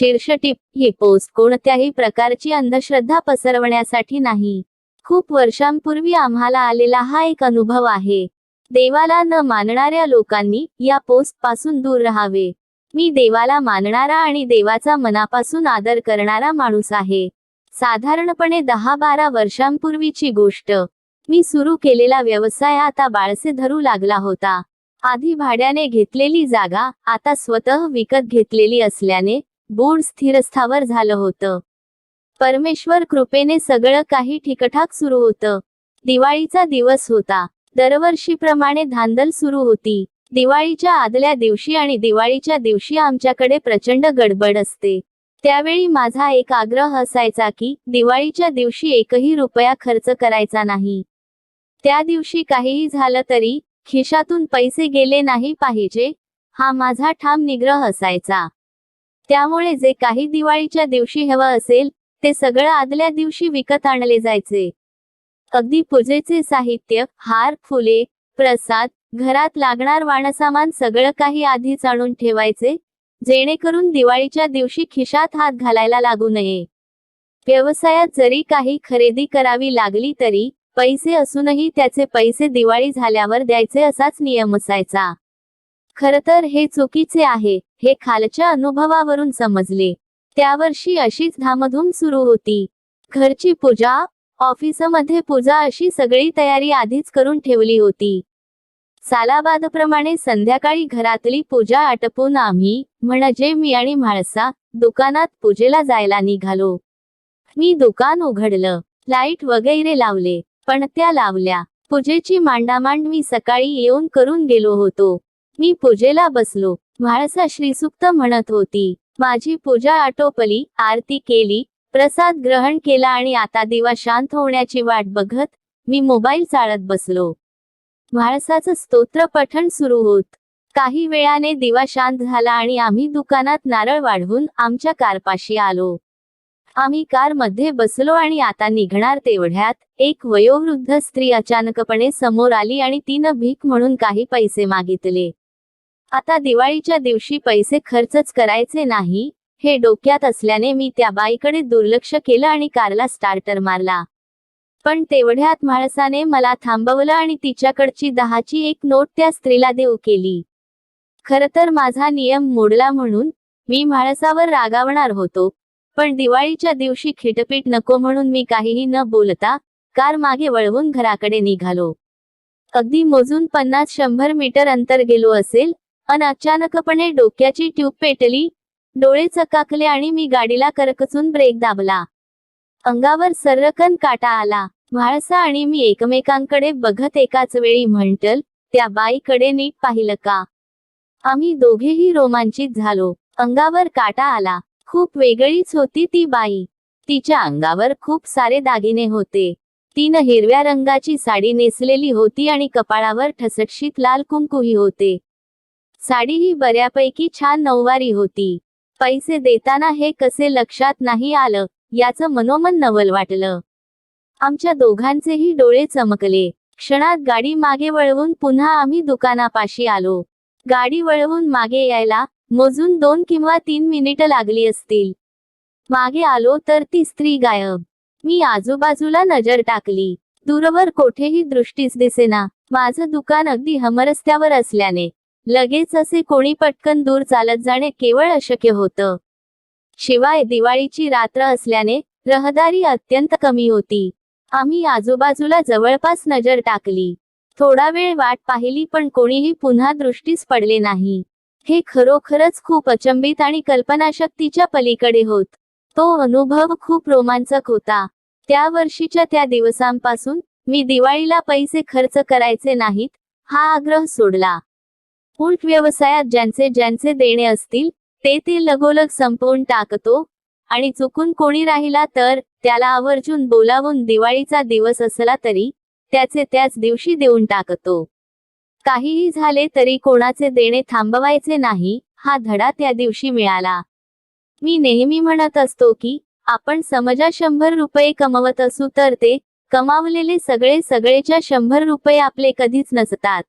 शीर्ष टिप ही पोस्ट कोणत्याही प्रकारची अंधश्रद्धा पसरवण्यासाठी नाही. खूप वर्षांपूर्वी आम्हाला आलेला हा एक अनुभव आहे. देवाला न मानणाऱ्या लोकांनी या पोस्टपासून दूर राहावे. मी देवाला मानणारा आणि देवाचा मनापासून आदर करणारा माणूस आहे. साधारणपणे दहा बारा वर्षांपूर्वीची गोष्ट. मी सुरू केलेला व्यवसाय आता बाळसे धरू लागला होता. आधी भाड्याने घेतलेली जागा आता स्वतः विकत घेतलेली असल्याने बोर्ड स्थिरस्थावर झालं होतं. परमेश्वर कृपेने सगळं काही ठीकठाक सुरू होतं. दिवाळीचा दिवस होता. दरवर्षीप्रमाणे धांदल सुरू होती. दिवाळीच्या आदल्या दिवशी आणि दिवाळीच्या दिवशी आमच्याकडे प्रचंड गडबड असते. त्यावेळी माझा एक आग्रह असायचा की दिवाळीच्या दिवशी एकही रुपया खर्च करायचा नाही. त्या दिवशी काहीही झालं तरी खिशातून पैसे गेले नाही पाहिजे हा माझा ठाम निग्रह असायचा. त्यामुळे जे काही दिवाळीच्या दिवशी हवं असेल ते सगळं आदल्या दिवशी विकत आणले जायचे. अगदी पूजेचे साहित्य हार फुले प्रसाद घरात लागणार वाणसामान सगळं काही आधीच आणून ठेवायचे जेणेकरून दिवाळीच्या दिवशी खिशात हात घालायला लागू नये. व्यवसायात जरी काही खरेदी करावी लागली तरी पैसे असूनही त्याचे पैसे दिवाळी झाल्यावर द्यायचे असाच नियम असायचा. खर तर हे चुकीचे आहे हे खालच्या अनुभवावरून समजले. त्या वर्षी अशीच धामधूम सुरू होती. घरची पूजा ऑफिसमध्ये पूजा अशी सगळी तयारी आधीच करून ठेवली होती. सालाबादप्रमाणे संध्याकाळी घरातली पूजा आटपून आम्ही म्हणजे मी आणि म्हाळसा दुकानात पूजेला जायला निघालो. मी दुकान उघडलं लाइट वगैरे लावले पण त्या लावल्या. पूजेची मांडामांड मी सकाळी येऊन करून गेलो होतो. मी पूजेला बसलो. म्हाळसा श्रीसुक्त म्हणत होती. माझी पूजा आटोपली आरती केली प्रसाद ग्रहण केला आणि आता दिवा शांत होण्याची वाट बघत मी मोबाईल चाळत बसलो. म्हाळसाचं स्तोत्र पठण सुरू होत. काही वेळाने दिवा शांत झाला आणि आम्ही दुकानात नारळ वाढवून आमच्या कारपाशी आलो. आम्ही कारमध्ये बसलो आणि आता निघणार तेवढ्यात एक वयोवृद्ध स्त्री अचानकपणे समोर आली आणि तिनं भीक म्हणून काही पैसे मागितले. आता दिवाळीच्या दिवशी पैसे खर्चच करायचे नाही हे डोक्यात असल्याने मी त्या बाईकडे दुर्लक्ष केलं आणि कारला स्टार्टर मारला. पण तेवढ्यात म्हाळसाने मला थांबवलं आणि तिच्याकडची दहाची एक नोट त्या स्त्रीला देऊ केली. खर तर माझा नियम मोडला म्हणून मी म्हाळसावर रागावणार होतो पण दिवाळीच्या दिवशी खिटपीट नको म्हणून मी काहीही न बोलता कार मागे वळवून घराकडे निघालो. अगदी मोजून पन्नास शंभर मीटर अंतर गेलो असेल अन अचानकपणे डोक्याची ट्यूब पेटली डोळे चकाकले आणि मी गाडीला करकचून ब्रेक दाबला. अंगावर सर्रकन काटा आला. म्हाळसा आणि मी एकमेकांकडे बघत एकाच वेळी म्हणटल त्या बाईकडे नीट पाहिलं का? आम्ही दोघेही रोमांचित झालो. अंगावर काटा आला. खूप वेगळीच होती ती बाई. तिच्या अंगावर खूप सारे दागिने होते. तिनं हिरव्या रंगाची साडी नेसलेली होती आणि कपाळावर ठसटशीत लाल कुंकूही होते. साडी ही बऱ्यापैकी छान नऊवारी होती. पैसे देताना हे कसे लक्षात नाही आलं याचं मनोमन नवल वाटलं. आमच्या दोघांचेही डोळे चमकले. क्षणात गाडी मागे वळवून पुन्हा आम्ही दुकानापाशी आलो. गाडी वळवून मागे यायला मोजून दोन किंवा तीन मिनिटं लागली असतील. मागे आलो तर ती स्त्री गायब. मी आजूबाजूला नजर टाकली. दूरवर कोठेही दृष्टीच दिसेना. माझं दुकान अगदी हमरस्त्यावर असल्याने. लगेच असे कोणी पटकन दूर चालत जाणे केवळ अशक्य होतं. शिवाय दिवाळीची रात्र असल्याने रहदारी अत्यंत कमी होती. आम्ही आजूबाजूला जवळपास नजर टाकली. थोडा वेळ वाट पाहिली पण कोणीही पुन्हा दृष्टीस पडले नाही. हे खरोखरच खूप अचंबित आणि कल्पनाशक्तीच्या पलीकडे होत. तो अनुभव खूप रोमांचक होता. त्या वर्षीच्या त्या दिवसांपासून मी दिवाळीला पैसे खर्च करायचे नाहीत हा आग्रह सोडला. उलट व्यवसायात ज्यांचे ज्यांचे देणे असतील ते ते लगोलग संपवून टाकतो. आणि चुकून कोणी राहिला तर त्याला आवर्जून बोलावून दिवाळीचा दिवस असला तरी त्याचे त्याच दिवशी देऊन टाकतो. काहीही झाले तरी कोणाचे देणे थांबवायचे नाही हा धडा त्या दिवशी मिळाला. मी नेहमी म्हणत असतो की आपण समजा शंभर रुपये कमवत असू तर ते कमावलेले सगळे सगळेच्या शंभर रुपये आपले कधीच नसतात.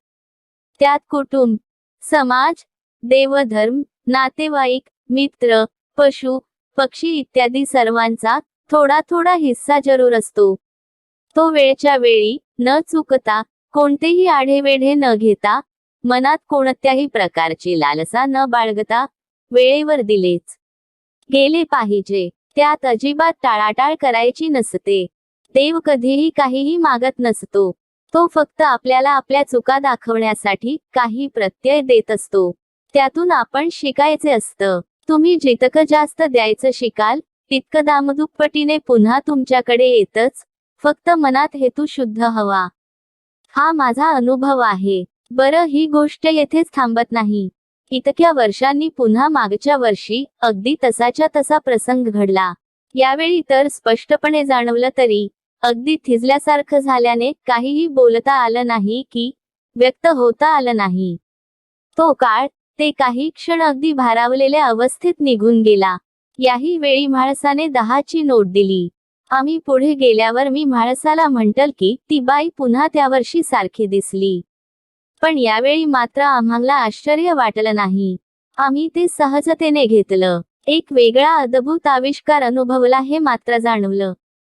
त्यात कुटुंब समाज देवधर्म नातेवाईक मित्र पशु पक्षी इत्यादी सर्वांचा थोडा थोडा हिस्सा जरूर असतो. तो वेळच्या वेळी न चुकता कोणतेही आढेवेढे न घेता मनात कोणत्याही प्रकारची लालसा न बाळगता वेळेवर दिलेच. गेले पाहिजे त्यात अजिबात टाळाटाळ करायची नसते. देव कधीही काहीही मागत नसतो. तो फक्त आपल्याला आपल्या चुका दाखवण्यासाठी काही प्रत्यय देत असतो. त्यातून आपण शिकायचे असतं. तुम्ही जितकं जास्त द्यायचं शिकाल तितकं दामदुप्पटीने पुन्हा तुमच्याकडे येतच. फक्त मनात हेतू शुद्ध हवा. हा माझा अनुभव आहे. बरं ही गोष्ट येथेच थांबत नाही. इतक्या वर्षांनी पुन्हा मागच्या वर्षी अगदी तसाच्या तसा प्रसंग घडला. यावेळी तर स्पष्टपणे जाणवलं तरी अगदी थिजल्यासारखं झाल्याने काहीही बोलता आलं नाही की व्यक्त होता आलं नाही. तो काळ ते काही क्षण अगदी भारावलेल्या अवस्थेत निघून गेला. याही वेळी म्हाळसाने दहाची नोट दिली. आम्ही पुढे गेल्यावर मी म्हाळसाला म्हंटल की ती बाई पुन्हा त्या वर्षी सारखी दिसली. पण यावेळी मात्र आम्हाला आश्चर्य वाटलं नाही. आम्ही ते सहजतेने घेतलं. एक वेगळा अद्भुत आविष्कार अनुभवला हे मात्र जाणवलं.